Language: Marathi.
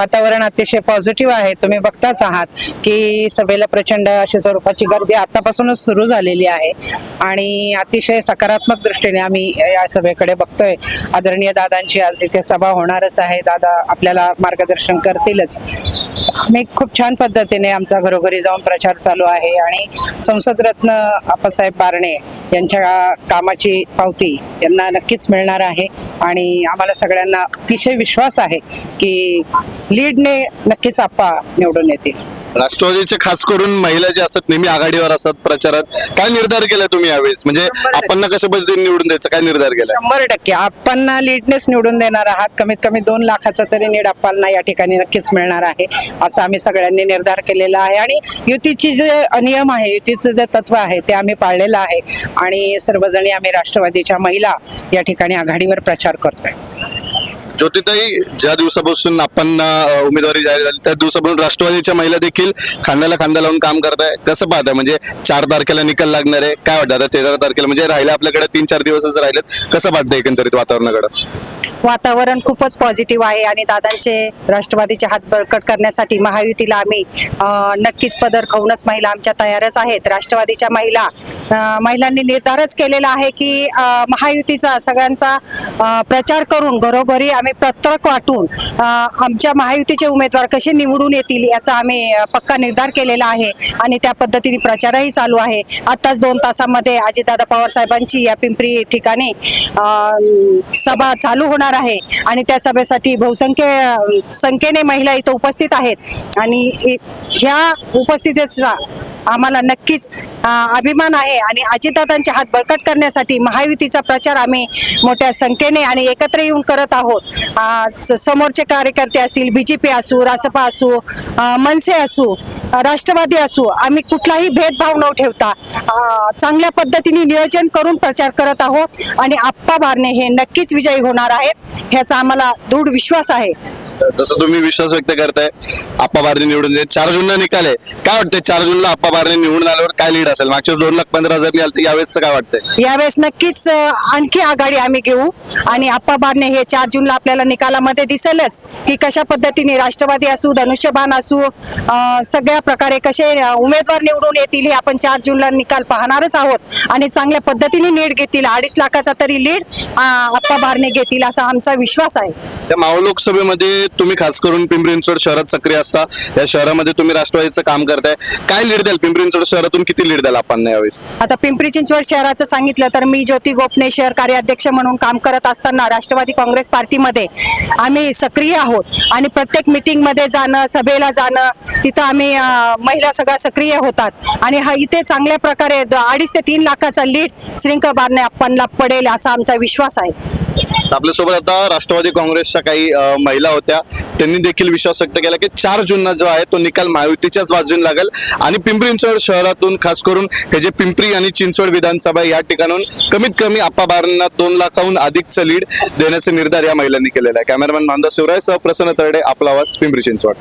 वातावरण अतिशय पॉझिटिव्ह आहे. तुम्ही बघताच आहात की सभेला प्रचंड अशी स्वरूपाची गर्दी आतापासूनच सुरू झालेली आहे. आणि अतिशय सकारात्मक दृष्टीने आम्ही या सभेकडे बघतोय. आदरणीय दादांची आज इथे सभा होणारच आहे. दादा आपल्याला मार्गदर्शन करतीलच. आम्ही खूप छान पद्धतीने आमचा घरोघरी जाऊन प्रचार चालू आहे. आणि संसद रत्न आप्पासाहेब बारणे यांच्या कामाची पावती यांना नक्कीच मिळणार आहे. आणि आम्हाला सगळ्यांना अतिशय विश्वास आहे की लीडने नक्कीच आप्पा निवडून येतील. राष्ट्रवादीचे खास करून महिला जे असतात नेहमी आघाडीवर असतात प्रचारात काय निर्धार केलाय तुम्ही यावेळेस? म्हणजे. आपण कशा पद्धतीने निवडून द्यायचं? काय निर्धार केलाय शंभर टक्के. आपण लीडनेच निवडून देणार आहात. कमीत कमी दोन लाखाचा तरी नीड आपल्याला या ठिकाणी नक्कीच मिळणार आहे असं आम्ही सगळ्यांनी निर्धार केलेला आहे. आणि युतीची जे नियम आहे युतीचं जे तत्व आहे ते आम्ही पाळलेलं आहे. आणि सर्वजणी आम्ही राष्ट्रवादीच्या महिला या ठिकाणी आघाडीवर प्रचार करतोय. ज्योतिताई ज्या दिवसापासून आपण उमेदवारी जाहीर झाली त्या दिवसापासून राष्ट्रवादीच्या महिला देखील खांद्याला खांदा लावून काम करताय. कसं पाहताय? म्हणजे चार तारखेला निकाल लागणार आहे. काय वाटतं? आता तेरा तारखेला म्हणजे राहिलं आपल्याकडे तीन चार दिवसच राहिलेत. कसं पाहतं एकंदरीत वातावरणाकडे? वातावरण खूपच पॉझिटिव्ह आहे आणि दादांचे राष्ट्रवादीचे हात बळकट करण्यासाठी महायुतीला आम्ही नक्कीच पदर खाऊनच महिला आमच्या तयारच आहेत. राष्ट्रवादीच्या महिला महिलांनी निर्धारच केलेला आहे की महायुतीचा सगळ्यांचा प्रचार करून घरोघरी आम्ही पत्रक वाटून आमच्या महायुतीचे उमेदवार कसे निवडून येतील याचा आम्ही पक्का निर्धार केलेला आहे आणि त्या पद्धतीने प्रचारही चालू आहे. आताच दोन तासामध्ये अजितदादा पवार साहेबांची या पिंपरी ठिकाणी सभा चालू होणार आहे आणि त्या सभेसाठी बहुसंख्य संख्येने महिला इथं उपस्थित आहेत. आणि ह्या उपस्थितीचा आम्हाला नक्कीच अभिमान आहे आणि अजितदादांचे हात बळकट करण्यासाठी महायुतीचा प्रचार आम्ही मोठ्या संख्येने आणि एकत्र येऊन करत आहोत. स- समोरचे कार्यकर्ते असतील बी जे पी असू रासपा असू मनसे असू राष्ट्रवादी असू आम्ही कुठलाही भेदभाव न ठेवता चांगल्या पद्धतीने नियोजन करून प्रचार करत आहोत आणि आप्पा बारणे हे नक्कीच विजयी होणार आहेत ह्याचा आम्हाला दृढ विश्वास आहे. जसं तुम्ही विश्वास व्यक्त करताय आप्पा बारणे निवडून चार जूनला निकाल आहे. काय वाटतंय चार जूनला आप्पा बारणे निवडून आल्यावर काय लीड असेल? मागच्या दोन लाख पंधरा हजार आलं यावेळेस काय वाटतंय? यावेळेस नक्कीच आणखी आघाडी आम्ही घेऊ. आणि आप्पा बारणे हे चार जूनला आपल्याला निकालामध्ये दिसेलच की कशा पद्धतीने राष्ट्रवादी असू धनुष्यबाण असू सगळ्या प्रकारे कसे उमेदवार निवडून येतील हे आपण चार जूनला निकाल पाहणारच आहोत. आणि चांगल्या पद्धतीने लीड घेतील. अडीच लाखाचा तरी लीड आप्पा बारणे घेतील असा आमचा विश्वास आहे. त्या मावळ लोकसभेमध्ये तुम्ही खास करून पिंपरी चिंचवड शहरात सक्रिय असता. या शहरामध्ये तुम्ही राष्ट्रवादीचं काम करताय. काय लीड द्याल? पिंपरी चिंचवड शहरातून किती लीड द्याल आपण यावेळेस आता पिंपरी चिंचवड शहराचं सांगितलं तर मी ज्योती गोपने शहर कार्याध्यक्ष म्हणून काम करत असताना राष्ट्रवादी काँग्रेस पार्टीमध्ये आम्ही सक्रिय आहोत. आणि प्रत्येक मिटिंगमध्ये जाणं सभेला जाणं तिथं आम्ही महिला सगळ्या सक्रिय होतात. आणि हा इथे चांगल्या प्रकारे अडीच ते तीन लाखाचा लीड श्रींक बारणे आपणला पडेल असा आमचा विश्वास आहे. आपल्यासोबत आता राष्ट्रवादी काँग्रेसच्या काही महिला होत्या. त्यांनी देखील विश्वास व्यक्त केला की चार जूनला जो आहे तो निकाल महायुतीच्याच बाजूने लागेल. आणि पिंपरी चिंचवड शहरातून खास करून हे जे पिंपरी आणि चिंचवड विधानसभा या ठिकाणून कमीत कमी आप्पा बारांना दोन लाखाहून अधिकचं लीड देण्याचा निर्धार या महिलांनी केलेला आहे. कॅमेरामॅन मानदा शिवराय सह प्रसन्न तरडे आपला आवाज पिंपरी चिंचवड.